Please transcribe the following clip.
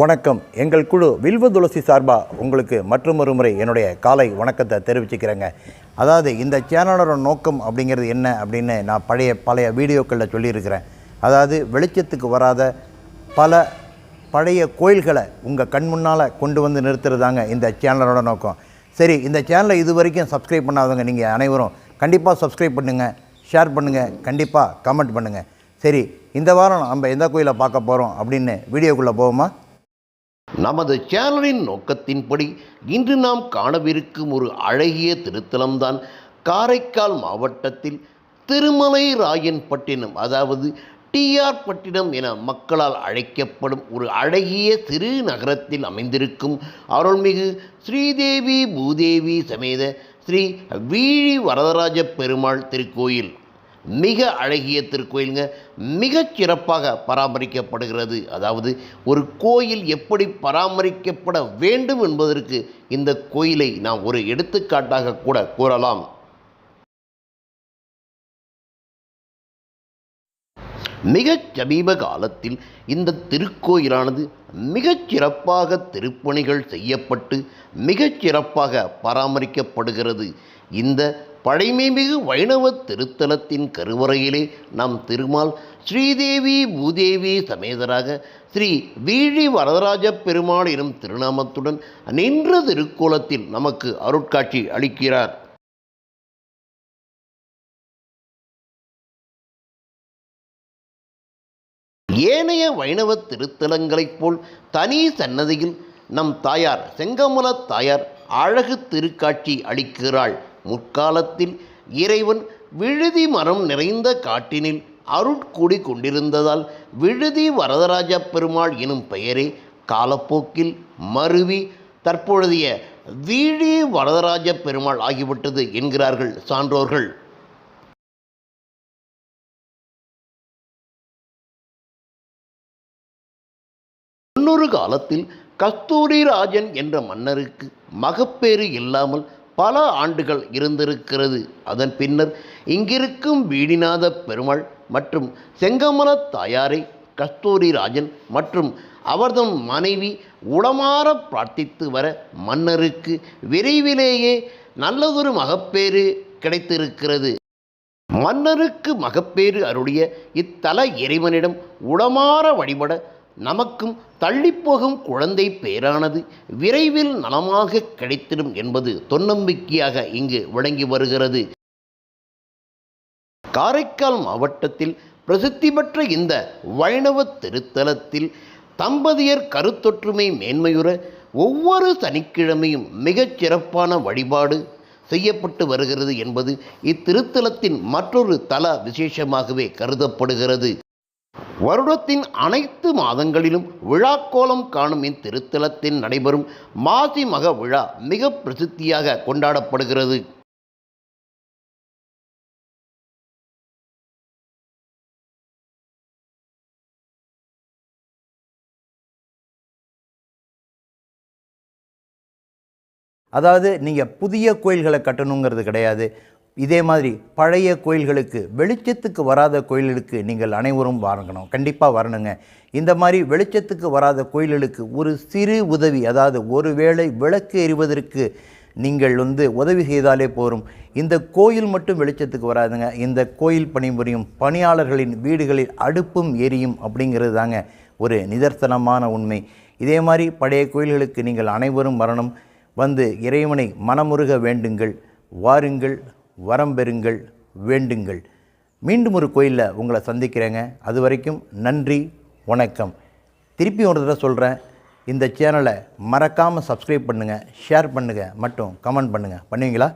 வணக்கம். எங்கள் குழு வில்வ துளசி சார்பாக உங்களுக்கு மற்றொரு முறை என்னுடைய காலை வணக்கத்தை தெரிவிச்சுக்கிறேங்க. அதாவது இந்த சேனலோட நோக்கம் அப்படிங்கிறது என்ன அப்படின்னு நான் பழைய பழைய வீடியோக்களில் சொல்லியிருக்கிறேன். அதாவது வெளிச்சத்துக்கு வராத பல பழைய கோயில்களை உங்கள் கண் முன்னால் கொண்டு வந்து நிறுத்துறதாங்க இந்த சேனலோட நோக்கம். சரி இந்த சேனலை இது வரைக்கும் சப்ஸ்கிரைப் பண்ணாதவங்க நீங்கள் அனைவரும் கண்டிப்பாக சப்ஸ்கிரைப் பண்ணுங்கள் ஷேர் பண்ணுங்கள் கண்டிப்பாக கமெண்ட் பண்ணுங்கள் சரி இந்த வாரம் நம்ம எந்த கோயிலை பார்க்க போகிறோம் அப்படின்னு வீடியோக்குள்ளே போவோமா? நமது சேனலின் நோக்கத்தின்படி இன்று நாம் காணவிருக்கும் ஒரு அழகிய திருத்தலம்தான் காரைக்கால் மாவட்டத்தில் திருமலை ராயன்பட்டினம் அதாவது டிஆர் பட்டினம் என மக்களால் அழைக்கப்படும் ஒரு அழகிய சிறு நகரத்தில் அமைந்திருக்கும் அருள்மிகு ஸ்ரீதேவி பூதேவி சமேத ஸ்ரீ வீழி வரதராஜ பெருமாள் திருக்கோயில். மிக அழகிய திருக்கோயிலுங்க. மிகச் சிறப்பாக பராமரிக்கப்படுகிறது. அதாவது ஒரு கோயில் எப்படி பராமரிக்கப்பட வேண்டும் என்பதற்கு இந்த கோயிலை நாம் ஒரு எடுத்துக்காட்டாக கூட கூறலாம். மிக சமீப காலத்தில் இந்த திருக்கோயிலானது மிகச் சிறப்பாக திருப்பணிகள் செய்யப்பட்டு மிகச் சிறப்பாக பராமரிக்கப்படுகிறது. இந்த பழைமைமிகு வைணவ திருத்தலத்தின் கருவறையிலே நம் திருமால் ஸ்ரீதேவி பூதேவி சமேதராக ஸ்ரீ வீழி வரதராஜ பெருமாள் எனும் திருநாமத்துடன் நின்ற திருக்கோலத்தில் நமக்கு அருட்காட்சி அளிக்கிறார். ஏனைய வைணவ திருத்தலங்களைப் போல் தனி சன்னதியில் நம் தாயார் செங்கமல தாயார் அழகு திருக்காட்சி அளிக்கிறாள். முற்காலத்தில் இறைவன் விழுதி மரம் நிறைந்த காட்டினில் அருட்கூடி கொண்டிருந்ததால் விழுதி வரதராஜ பெருமாள் எனும் பெயரே காலப்போக்கில் மருவி தற்பொழுதைய வீழி வரதராஜ பெருமாள் ஆகிவிட்டது என்கிறார்கள் சான்றோர்கள். முன்னொரு காலத்தில் கஸ்தூரி ராஜன் என்ற மன்னருக்கு மகப்பேறு இல்லாமல் பல ஆண்டுகள் இருந்திருக்கிறது. அதன் பின்னர் இங்கிருக்கும் வீடிநாத பெருமாள் மற்றும் செங்கமல தாயாரை கஸ்தூரி ராஜன் மற்றும் அவர்தம் மனைவி உளமாற பிரார்த்தித்து வர மன்னருக்கு விரைவிலேயே நல்லதொரு மகப்பேறு கிடைத்திருக்கிறது. மன்னருக்கு மகப்பேறு அருளிய இத்தல இறைவனிடம் உளமாற வழிபட நமக்கும் தள்ளிப்போகும் குழந்தை பேரானது விரைவில் நலமாக கிடைத்திடும் என்பது தொன்னம்பிக்கையாக இங்கு விளங்கி வருகிறது. காரைக்கால் மாவட்டத்தில் பிரசித்தி பெற்ற இந்த வைணவ திருத்தலத்தில் தம்பதியர் கருத்தொற்றுமை மேன்மையுற ஒவ்வொரு சனிக்கிழமையும் மிகச் சிறப்பான வழிபாடு செய்யப்பட்டு வருகிறது என்பது இத்திருத்தலத்தின் மற்றொரு தல விசேஷமாகவே கருதப்படுகிறது. வருடத்தின் அனைத்து மாதங்களிலும் விழாக்கோலம் காணும் இத்திருத்தலத்தில் நடைபெறும் மாசி மக விழா மிக பிரசித்தியாக கொண்டாடப்படுகிறது. அதாவது நீங்கள் புதிய கோயில்களை கட்டணுங்கிறது கிடையாது. இதே மாதிரி பழைய கோயில்களுக்கு வெளிச்சத்துக்கு வராத கோயில்களுக்கு நீங்கள் அனைவரும் வரணும் கண்டிப்பாக வரணுங்க. இந்த மாதிரி வெளிச்சத்துக்கு வராத கோயில்களுக்கு ஒரு சிறு உதவி அதாவது ஒருவேளை விளக்கு எறிவதற்கு நீங்கள் வந்து உதவி செய்தாலே போரும். இந்த கோயில் மட்டும் வெளிச்சத்துக்கு வராதுங்க. இந்த கோயில் பணிபுரியும் பணியாளர்களின் வீடுகளில் அடுப்பும் எரியும் அப்படிங்கிறது தாங்க ஒரு நிதர்சனமான உண்மை. இதே மாதிரி பழைய கோயில்களுக்கு நீங்கள் அனைவரும் வரணும். வந்து இறைவனை மனமுருக வேண்டுங்கள். வாருங்கள். வரம் பெறுங்கள் வேண்டுங்கள். மீண்டும் ஒரு கோயிலில் உங்களை சந்திக்கிறேங்க. அது வரைக்கும் நன்றி வணக்கம். திருப்பி ஒரு தடவை சொல்கிறேன் இந்த சேனலை மறக்காமல் சப்ஸ்கிரைப் பண்ணுங்கள் ஷேர் பண்ணுங்கள் மற்றும் கமெண்ட் பண்ணுங்கள் பண்ணுவீங்களா?